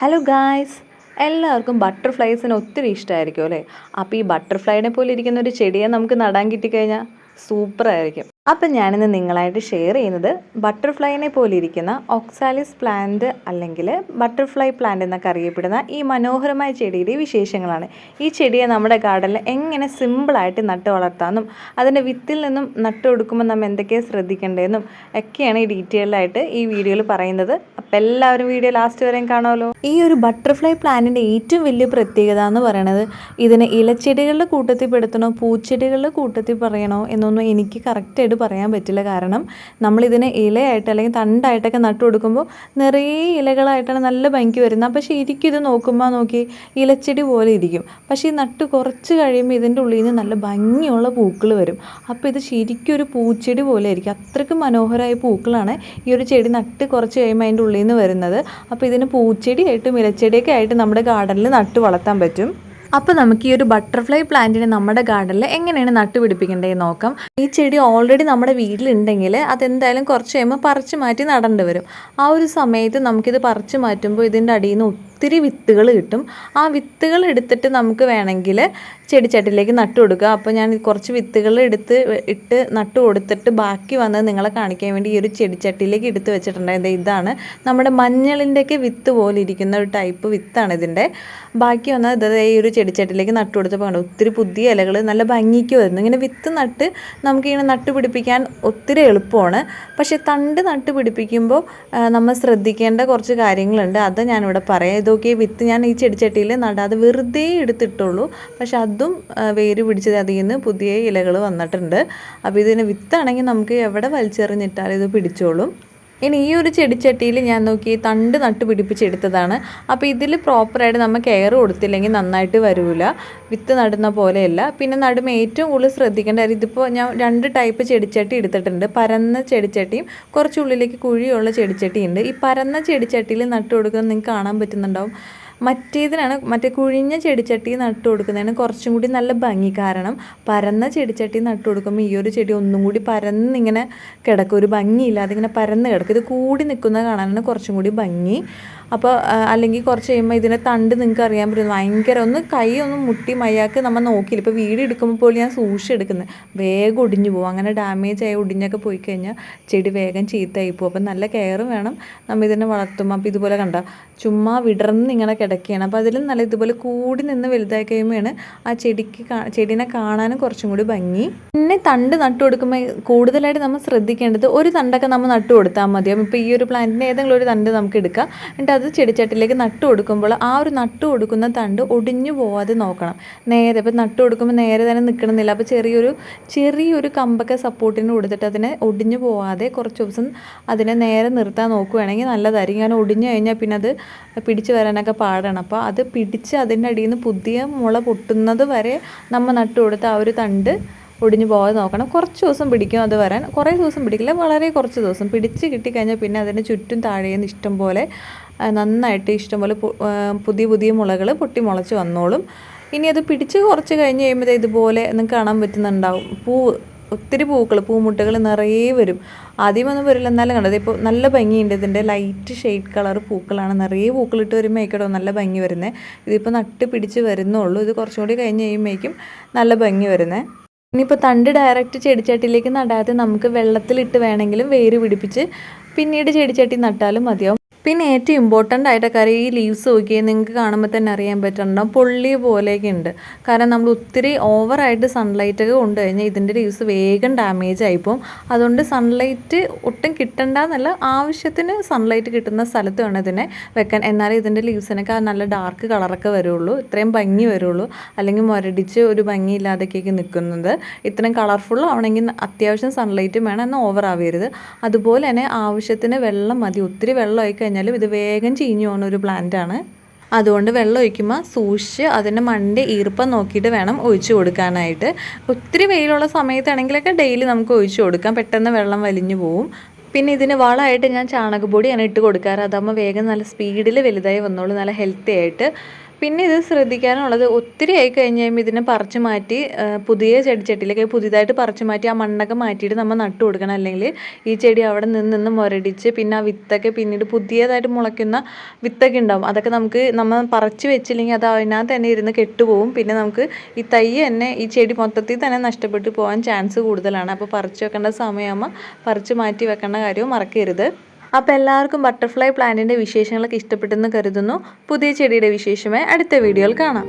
Hello guys എല്ലാവർക്കും ബട്ടർഫ്ലൈസിന് ഒത്തിരി ഇഷ്ടമായിരിക്കും അല്ലേ? അപ്പോൾ ഈ ബട്ടർഫ്ലൈനെ പോലെ ഇരിക്കുന്ന ഒരു ചെടിയെ നമുക്ക് നടാൻ കിട്ടിക്കഴിഞ്ഞാൽ സൂപ്പറായിരിക്കും അപ്പം ഞാനിന്ന് നിങ്ങളായിട്ട് ഷെയർ ചെയ്യുന്നത് ബട്ടർഫ്ലൈനെ പോലെ ഇരിക്കുന്ന ഓക്സാലിസ് പ്ലാന്റ് അല്ലെങ്കിൽ ബട്ടർഫ്ലൈ പ്ലാന്റ് എന്നൊക്കെ അറിയപ്പെടുന്ന ഈ മനോഹരമായ ചെടിയുടെ വിശേഷങ്ങളാണ്. ഈ ചെടിയെ നമ്മുടെ ഗാർഡനിൽ എങ്ങനെ സിമ്പിളായിട്ട് നട്ട് വളർത്താമെന്നും അതിന്റെ വിത്തിൽ നിന്നും നട്ട് കൊടുക്കുമ്പോൾ നമ്മൾ എന്തൊക്കെയാണ് ശ്രദ്ധിക്കേണ്ടതെന്നും ഒക്കെയാണ് ഈ ഡീറ്റെയിൽഡായിട്ട് ഈ വീഡിയോയിൽ പറയുന്നത്. അപ്പം എല്ലാവരും വീഡിയോ ലാസ്റ്റ് വരെയും കാണുമല്ലോ. ഈ ഒരു ബട്ടർഫ്ലൈ പ്ലാന്റിന്റെ ഏറ്റവും വലിയ പ്രത്യേകത എന്ന് പറയുന്നത് ഇതിനെ ഇലച്ചെടികളുടെ കൂട്ടത്തിൽ പെടുത്തണോ പൂച്ചെടികളുടെ കൂട്ടത്തിൽ പറയണോ എന്നൊന്നും എനിക്ക് കറക്റ്റായിട്ട് പറയാൻ പറ്റില്ല. കാരണം നമ്മളിതിനെ ഇലയായിട്ട് അല്ലെങ്കിൽ തണ്ടായിട്ടൊക്കെ നട്ടു കൊടുക്കുമ്പോൾ നിറയെ ഇലകളായിട്ടാണ് നല്ല ഭംഗി വരുന്നത്. അപ്പോൾ ശരിക്കും ഇത് നോക്കുമ്പോൾ നോക്കി ഇലച്ചെടി പോലെ ഇരിക്കും. പക്ഷേ ഈ നട്ട് കുറച്ച് കഴിയുമ്പോൾ ഇതിന്റെ ഉള്ളിൽ നിന്ന് നല്ല ഭംഗിയുള്ള പൂക്കൾ വരും. അപ്പോൾ ഇത് ശരിക്കും ഒരു പൂച്ചെടി പോലെ ആയിരിക്കും. അത്രയ്ക്ക് മനോഹരമായ പൂക്കളാണ് ഈ ഒരു ചെടി നട്ട് കുറച്ച് കഴിയുമ്പോൾ അതിന്റെ ഉള്ളിൽ നിന്ന് വരുന്നത്. അപ്പോൾ ഇതിന് പൂച്ചെടിയായിട്ടും ഇലച്ചെടിയൊക്കെ ആയിട്ട് നമ്മുടെ ഗാർഡനിൽ നട്ട് വളർത്താൻ പറ്റും. അപ്പോൾ നമുക്ക് ഈ ഒരു ബട്ടർഫ്ലൈ പ്ലാന്റിനെ നമ്മുടെ ഗാർഡനിൽ എങ്ങനെയാണ് നട്ടുപിടിപ്പിക്കേണ്ടതെന്ന് നോക്കാം. ഈ ചെടി ഓൾറെഡി നമ്മുടെ വീട്ടിലുണ്ടെങ്കിൽ അതെന്തായാലും കുറച്ച് കഴിയുമ്പോൾ പറിച്ചു മാറ്റി നടേണ്ടി വരും. ആ ഒരു സമയത്ത് നമുക്കിത് പറിച്ചു മാറ്റുമ്പോൾ ഇതിന്റെ അടിയിൽ നിന്ന് ഒത്തിരി വിത്തുകൾ കിട്ടും. ആ വിത്തുകൾ എടുത്തിട്ട് നമുക്ക് വേണമെങ്കിൽ ചെടിച്ചട്ടിലേക്ക് നട്ടു കൊടുക്കുക. അപ്പോൾ ഞാൻ കുറച്ച് വിത്തുകൾ എടുത്ത് ഇട്ട് നട്ടു കൊടുത്തിട്ട് ബാക്കി വന്നത് നിങ്ങളെ കാണിക്കാൻ വേണ്ടി ഈ ഒരു ചെടിച്ചട്ടിയിലേക്ക് എടുത്ത് വെച്ചിട്ടുണ്ടായത് ഇതാണ് നമ്മുടെ മഞ്ഞളിന്റെയൊക്കെ വിത്ത് പോലെ ഇരിക്കുന്ന ഒരു ടൈപ്പ് വിത്താണ് ഇതിന്റെ. ബാക്കി വന്നത് ഇത് ഈ ഒരു ചെടിച്ചട്ടിലേക്ക് നട്ടു കൊടുത്തപ്പോൾ കണ്ടു ഒത്തിരി പുതിയ ഇലകൾ നല്ല ഭംഗിക്ക് വരുന്നു. ഇങ്ങനെ വിത്ത് നട്ട് നമുക്കിങ്ങനെ നട്ടു പിടിപ്പിക്കാൻ ഒത്തിരി എളുപ്പമാണ്. പക്ഷേ തണ്ട് നട്ട് പിടിപ്പിക്കുമ്പോൾ നമ്മൾ ശ്രദ്ധിക്കേണ്ട കുറച്ച് കാര്യങ്ങളുണ്ട്. അത് ഞാനിവിടെ പറയാം. ഇതൊക്കെ വിത്ത് ഞാൻ ഈ ചെടിച്ചട്ടിയിൽ നടാതെ വെറുതെ എടുത്തിട്ടുള്ളൂ. പക്ഷെ അതും വേര് പിടിച്ചത് അതിൽ നിന്ന് പുതിയ ഇലകൾ വന്നിട്ടുണ്ട്. അപ്പോൾ ഇതിന് വിത്താണെങ്കിൽ നമുക്ക് എവിടെ വലിച്ചെറിഞ്ഞിട്ടാലും ഇത് പിടിച്ചോളും. ഇനി ഈ ഒരു ചെടിച്ചട്ടിയിൽ ഞാൻ നോക്കി തണ്ട് നട്ട് പിടിപ്പിച്ചെടുത്തതാണ്. അപ്പോൾ ഇതിൽ പ്രോപ്പറായിട്ട് നമ്മൾ കെയർ കൊടുത്തില്ലെങ്കിൽ നന്നായിട്ട് വരില്ല വിത്ത് നടുന്ന പോലെയല്ല. പിന്നെ നടുമ്പോൾ ഏറ്റവും കൂടുതൽ ശ്രദ്ധിക്കേണ്ട കാര്യം ഇതിപ്പോൾ ഞാൻ രണ്ട് ടൈപ്പ് ചെടിച്ചട്ടി എടുത്തിട്ടുണ്ട്. പരന്ന ചെടിച്ചട്ടിയും കുറച്ചുള്ളിലേക്ക് കുഴിയുള്ള ചെടിച്ചട്ടിയുണ്ട്. ഈ പരന്ന ചെടിച്ചട്ടിയിൽ നട്ട് കൊടുക്കുന്നത് നിങ്ങൾക്ക് കാണാൻ പറ്റുന്നുണ്ടാവും. മറ്റേതിനാണ് മറ്റേ കുഴിഞ്ഞ ചെടിച്ചട്ടി നട്ടു കൊടുക്കുന്നതിന് കുറച്ചും കൂടി നല്ല ഭംഗി. കാരണം പരന്ന ചെടിച്ചട്ടി നട്ടു കൊടുക്കുമ്പോൾ ഈ ഒരു ചെടി ഒന്നും കൂടി പരന്നിങ്ങനെ കിടക്കും. ഒരു ഭംഗിയില്ലാതെ ഇങ്ങനെ പരന്ന് കിടക്കും. ഇത് കൂടി നിൽക്കുന്നത് കാണാനാണ് കുറച്ചും കൂടി ഭംഗി. അപ്പോൾ അല്ലെങ്കിൽ കുറച്ച് കഴിയുമ്പോൾ ഇതിനെ തണ്ട് നിങ്ങൾക്ക് അറിയാൻ പറ്റും. ഭയങ്കര ഒന്ന് കൈ ഒന്ന് മുട്ടി മയ്യാക്ക് നമ്മൾ നോക്കിയില്ല. ഇപ്പോൾ വീട് എടുക്കുമ്പോൾ പോലും ഞാൻ സൂക്ഷിച്ച് എടുക്കുന്നത് വേഗം ഒടിഞ്ഞു പോകും അങ്ങനെ ഡാമേജ് ആയി ഒടിഞ്ഞൊക്കെ പോയി കഴിഞ്ഞാൽ ചെടി വേഗം ചീത്തയായി പോകും. അപ്പം നല്ല കെയർ വേണം നമ്മൾ ഇതിനെ വളർത്തും അപ്പോൾ ഇതുപോലെ കണ്ട? ചുമ്മാ വിടർന്ന് ഇങ്ങനെ കിടക്കുകയാണ് അപ്പോൾ അതിലും നല്ല ഇതുപോലെ കൂടി നിന്ന് വലുതായി കഴിയുമ്പോഴാണ് ആ ചെടിക്ക് ചെടീനെ കാണാനും കുറച്ചും കൂടി ഭംഗി. പിന്നെ തണ്ട് നട്ടു കൊടുക്കുമ്പോൾ കൂടുതലായിട്ട് നമ്മൾ ശ്രദ്ധിക്കേണ്ടത് ഒരു തണ്ടൊക്കെ നമ്മൾ നട്ടു കൊടുത്താൽ മതിയാവും ഇപ്പോൾ ഈ ഒരു പ്ലാന്റിന്റെ ഏതെങ്കിലും ഒരു തണ്ട് നമുക്ക് എടുക്കാം. എന്നിട്ട് അത് ചെടിച്ചട്ടിലേക്ക് നട്ട് കൊടുക്കുമ്പോൾ ആ ഒരു നട്ട് കൊടുക്കുന്ന തണ്ട് ഒടിഞ്ഞു പോവാതെ നോക്കണം. നേരെ ഇപ്പം നട്ട് കൊടുക്കുമ്പോൾ നേരെ തന്നെ നിൽക്കണമെന്നില്ല. അപ്പോൾ ചെറിയൊരു ചെറിയൊരു കമ്പൊക്കെ സപ്പോർട്ടിന് കൊടുത്തിട്ട് അതിനെ ഒടിഞ്ഞു പോവാതെ കുറച്ച് ദിവസം അതിനെ നേരെ നിർത്താൻ നോക്കുകയാണെങ്കിൽ നല്ലതായിരിക്കും. കാരണം ഒടിഞ്ഞു കഴിഞ്ഞാൽ പിന്നെ അത് പിടിച്ചു വരാനൊക്കെ പാടാണ്. അപ്പോൾ അത് പിടിച്ച് അതിന്റെ അടിയിൽ നിന്ന് പുതിയ മുള പൊട്ടുന്നത് വരെ നമ്മൾ നട്ട് കൊടുത്ത ആ ഒരു തണ്ട് ഒടിഞ്ഞു പോകാതെ നോക്കണം. കുറച്ച് ദിവസം പിടിക്കും അത് വരാൻ. കുറേ ദിവസം പിടിക്കില്ല. വളരെ കുറച്ച് ദിവസം പിടിച്ച് കിട്ടിക്കഴിഞ്ഞാൽ പിന്നെ അതിന് ചുറ്റും താഴേന്ന് ഇഷ്ടം പോലെ നന്നായിട്ട് ഇഷ്ടംപോലെ പുതിയ പുതിയ മുളകൾ പൊട്ടി മുളച്ച് വന്നോളും. ഇനി അത് പിടിച്ച് കുറച്ച് കഴിഞ്ഞ് കഴിയുമ്പോൾ ഇതുപോലെ നിങ്ങൾക്ക് കാണാൻ പറ്റുന്നുണ്ടാവും. പൂവ് ഒത്തിരി പൂക്കൾ പൂമുട്ടകൾ നിറയെ വരും. ആദ്യമൊന്നും വരില്ല എന്നാലും കണ്ടത് ഇപ്പോൾ നല്ല ഭംഗിയുണ്ട് ഇതിന്റെ ലൈറ്റ് ഷെയ്ഡ് കളർ പൂക്കളാണ്. നിറയെ പൂക്കളിട്ട് വരുമ്പോഴേക്കടോ നല്ല ഭംഗി വരുന്നത് ഇതിപ്പോൾ നട്ട് പിടിച്ച് വരുന്നുള്ളൂ. ഇത് കുറച്ചും കൂടി കഴിഞ്ഞ് കഴിയുമ്പോഴേക്കും നല്ല ഭംഗി വരുന്നത് ഇനിയിപ്പോൾ തണ്ട് ഡയറക്റ്റ് ചെടിച്ചട്ടിയിലേക്ക് നടാതെ നമുക്ക് വെള്ളത്തിലിട്ട് വേണമെങ്കിലും വേര് പിടിപ്പിച്ച് പിന്നീട് ചെടിച്ചട്ടി നട്ടാലും മതിയാവും. പിന്നെ ഏറ്റവും ഇമ്പോർട്ടന്റ് ആയിട്ട് കാര്യം ഈ ലീവ്സ് നോക്കിയാൽ നിങ്ങൾക്ക് കാണുമ്പോൾ തന്നെ അറിയാൻ പറ്റുന്നുണ്ടാവും പൊള്ളി പോലെയൊക്കെ ഉണ്ട്. കാരണം നമ്മൾ ഒത്തിരി ഓവറായിട്ട് സൺലൈറ്റ് ഒക്കെ കൊണ്ടു കഴിഞ്ഞാൽ ഇതിന്റെ ലീവ്സ് വേഗം ഡാമേജ് ആയിപ്പോവും അതുകൊണ്ട് സൺലൈറ്റ് ഒട്ടും കിട്ടണ്ടെന്നല്ല ആവശ്യത്തിന് സൺലൈറ്റ് കിട്ടുന്ന സ്ഥലത്ത് വേണം ഇതിനെ വെക്കാൻ. എന്നാലേ ഇതിന്റെ ലീവ്സിനൊക്കെ നല്ല ഡാർക്ക് കളറൊക്കെ വരുള്ളൂ. ഇത്രയും ഭംഗി വരുള്ളൂ. അല്ലെങ്കിൽ മുരടിച്ച് ഒരു ഭംഗിയില്ലാതൊക്കെയൊക്കെ നിൽക്കുന്നത്. ഇത്രയും കളർഫുൾ ആവണമെങ്കിൽ അത്യാവശ്യം സൺലൈറ്റും വേണം. എന്നാൽ ഓവർ ആവരുത്. അതുപോലെ തന്നെ ആവശ്യത്തിന് വെള്ളം മതി. ഒത്തിരി വെള്ളമായി കഴിഞ്ഞാലും ഇത് വേഗം ചീഞ്ഞു പോകുന്ന ഒരു പ്ലാന്റാണ് അതുകൊണ്ട് വെള്ളം ഒഴിക്കുമ്പോൾ സൂക്ഷിച്ച് അതിന്റെ മണ്ണിന്റെ ഈർപ്പം നോക്കിയിട്ട് വേണം ഒഴിച്ചു കൊടുക്കാനായിട്ട്. ഒത്തിരി വെയിലുള്ള സമയത്താണെങ്കിലൊക്കെ ഡെയിലി നമുക്ക് ഒഴിച്ചു കൊടുക്കാം. പെട്ടെന്ന് വെള്ളം വലിഞ്ഞു പോവും. പിന്നെ ഇതിന് വളമായിട്ട് ഞാൻ ചാണകപ്പൊടിയാണ് ഇട്ട് കൊടുക്കാറ്. അതാകുമ്പോൾ വേഗം നല്ല സ്പീഡിൽ വലുതായി വന്നോളൂ. നല്ല ഹെൽത്തി ആയിട്ട്. പിന്നെ ഇത് ശ്രദ്ധിക്കാനുള്ളത് ഒത്തിരി ആയി കഴിഞ്ഞ് കഴിയുമ്പോൾ ഇതിനെ പറിച്ച് മാറ്റി പുതിയ ചെടിച്ചട്ടിയിലേക്ക് പുതിയതായിട്ട് പറിച്ച് മാറ്റി ആ മണ്ണൊക്കെ മാറ്റിയിട്ട് നമ്മൾ നട്ടു കൊടുക്കണം. അല്ലെങ്കിൽ ഈ ചെടി അവിടെ നിന്ന് നിന്ന് മുരടിച്ച് പിന്നെ ആ വിത്തൊക്കെ പിന്നീട് പുതിയതായിട്ട് മുളയ്ക്കുന്ന വിത്തൊക്കെ ഉണ്ടാവും. അതൊക്കെ നമുക്ക് നമ്മൾ പറിച്ച് വെച്ചില്ലെങ്കിൽ അത് അതിനകത്ത് തന്നെ ഇരുന്ന് കെട്ടുപോകും പിന്നെ നമുക്ക് ഈ തൈ തന്നെ ഈ ചെടി മൊത്തത്തിൽ തന്നെ നഷ്ടപ്പെട്ടു പോകാൻ ചാൻസ് കൂടുതലാണ്. അപ്പോൾ പറിച്ച് വെക്കേണ്ട സമയമാകുമ്പോൾ പറിച്ച് മാറ്റി വെക്കേണ്ട കാര്യവും മറക്കരുത്. അപ്പോൾ എല്ലാവർക്കും ബട്ടർഫ്ലൈ പ്ലാന്റിന്റെ വിശേഷങ്ങളൊക്കെ ഇഷ്ടപ്പെട്ടെന്ന് കരുതുന്നു. പുതിയ ചെടിയുടെ വിശേഷമായി അടുത്ത വീഡിയോയിൽ കാണാം.